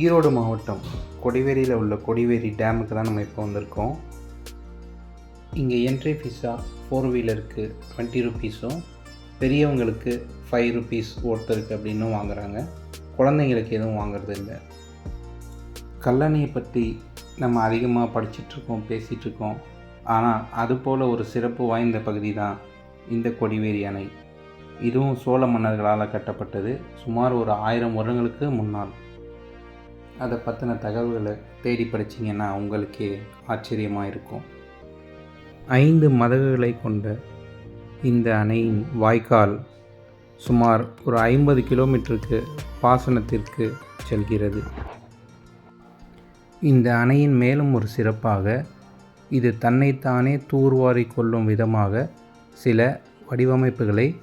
ஈரோடு மாவட்டம் கொடிவேரியில் உள்ள கொடிவேரி டேமுக்கு தான் நம்ம இப்போ வந்திருக்கோம். இங்கே என்ட்ரி ஃபீஸாக ஃபோர் வீலருக்கு டுவெண்ட்டி ருபீஸும் பெரியவங்களுக்கு ஃபைவ் ருபீஸ் ஒருத்தருக்கு அப்படின்னும் வாங்குறாங்க. குழந்தைங்களுக்கு எதுவும் வாங்குறது இல்லை. கல்லணையை பற்றி நம்ம அதிகமாக படிச்சிட்ருக்கோம் பேசிகிட்ருக்கோம் ஆனால் அதுபோல் ஒரு சிறப்பு வாய்ந்த பகுதி தான் இந்த கொடிவேரி அணை. இதுவும் சோழ மன்னர்களால் கட்டப்பட்டது. சுமார் ஒரு ஆயிரம் வருடங்களுக்கு முன்னால். அதை பற்றின தகவல்களை தேடி படிச்சிங்கன்னா உங்களுக்கே ஆச்சரியமாக இருக்கும். ஐந்து மதகுகளை கொண்ட இந்த அணையின் வாய்க்கால் சுமார் ஒரு ஐம்பது கிலோமீட்டருக்கு பாசனத்திற்கு செல்கிறது. இந்த அணையின் மேலும் ஒரு சிறப்பாக இது தன்னைத்தானே தூர்வாரி கொள்ளும் விதமாக சில வடிவமைப்புகளை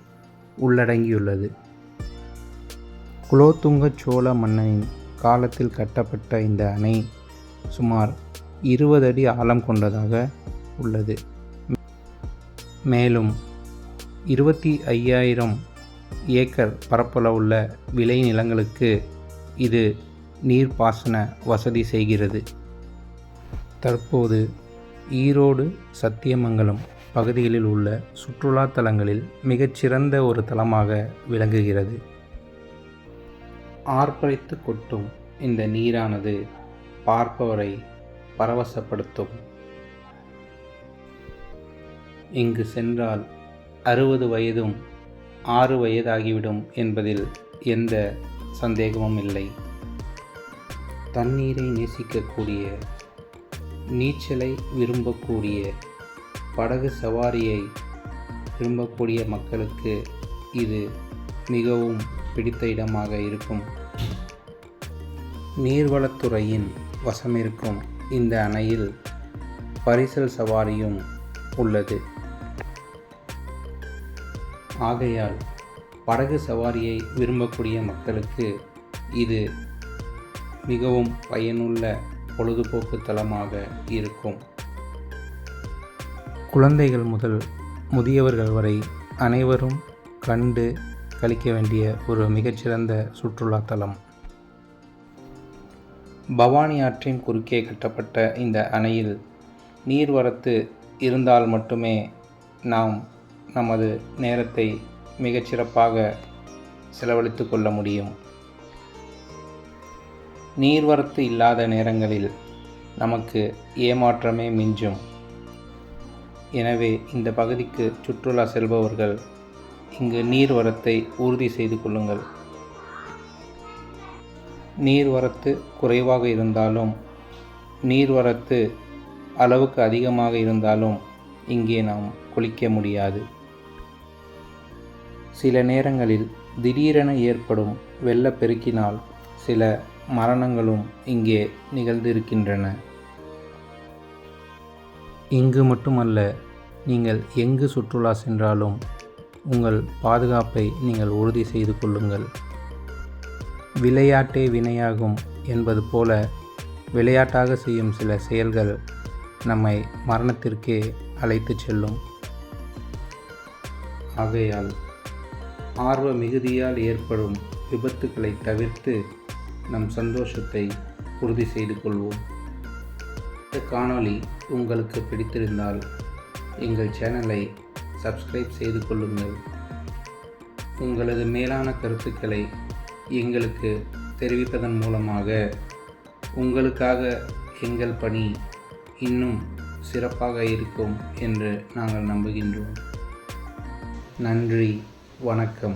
உள்ளடங்கியுள்ளது. குலோத்துங்க சோழ மன்னனின் காலத்தில் கட்டப்பட்ட இந்த அணை சுமார் இருபது அடி ஆழம் கொண்டதாக உள்ளது. மேலும் இருபத்தி ஐயாயிரம் ஏக்கர் பரப்பளவுள்ள விளை நிலங்களுக்கு இது நீர்ப்பாசன வசதி செய்கிறது. தற்போது ஈரோடு சத்தியமங்கலம் பகுதிகளில் உள்ள சுற்றுலா தலங்களில் மிகச்சிறந்த ஒரு தலமாக விளங்குகிறது. ஆர்ப்பரித்து கொட்டும் இந்த நீரானது பார்ப்பவரை பரவசப்படுத்தும். இங்கு சென்றால் அறுபது வயதும் ஆறு வயதாகிவிடும் என்பதில் எந்த சந்தேகமும் இல்லை. தண்ணீரை நேசிக்கக்கூடிய நீச்சலை விரும்பக்கூடிய படகு சவாரியை விரும்பக்கூடிய மக்களுக்கு இது மிகவும் பிடித்த இடமாக இருக்கும். நீர்வளத்துறையின் வசமிருக்கும் இந்த அணையில் பரிசல் சவாரியும் உள்ளது. ஆகையால் படகு சவாரியை விரும்பக்கூடிய மக்களுக்கு இது மிகவும் பயனுள்ள பொழுதுபோக்கு தலமாக இருக்கும். குழந்தைகள் முதல் முதியவர்கள் வரை அனைவரும் கண்டு கழிக்க வேண்டிய ஒரு மிகச்சிறந்த சுற்றுலா தலம் பவானி ஆற்றின் குறுக்கே கட்டப்பட்ட இந்த அணையில் நீர்வரத்து இருந்தால் மட்டுமே நாம் நமது நேரத்தை மிகச்சிறப்பாக செலவழித்து கொள்ள முடியும். நீர்வரத்து இல்லாத நேரங்களில் நமக்கு ஏமாற்றமே மிஞ்சும். எனவே இந்த பகுதிக்கு சுற்றுலா செல்பவர்கள் இங்கு நீர்வரத்தை உறுதி செய்து கொள்ளுங்கள். நீர்வரத்து குறைவாக இருந்தாலும் நீர்வரத்து அளவுக்கு அதிகமாக இருந்தாலும் இங்கே நாம் குளிக்க முடியாது. சில நேரங்களில் திடீரென ஏற்படும் வெள்ளப்பெருக்கினால் சில மரணங்களும் இங்கே நிகழ்ந்திருக்கின்றன. இங்கு மட்டுமல்ல நீங்கள் எங்கு சுற்றுலா சென்றாலும் உங்கள் பாதுகாப்பை நீங்கள் உறுதி செய்து கொள்ளுங்கள். விளையாட்டே வினையாகும் என்பது போல விளையாட்டாக செய்யும் சில செயல்கள் நம்மை மரணத்திற்கே அழைத்துச் செல்லும். ஆகையால் ஆர்வ மிகுதியால் ஏற்படும் விபத்துக்களை தவிர்த்து நம் சந்தோஷத்தை உறுதி செய்து கொள்வோம். இந்த காணொளி உங்களுக்கு பிடித்திருந்தால் எங்கள் சேனலை சப்ஸ்கிரைப் செய்து கொள்ளுங்கள். உங்களது மேலான கருத்துக்களை எங்களுக்கு தெரிவிப்பதன் மூலமாக உங்களுக்காக எங்கள் பணி இன்னும் சிறப்பாக இருக்கும் என்று நாங்கள் நம்புகின்றோம். நன்றி வணக்கம்.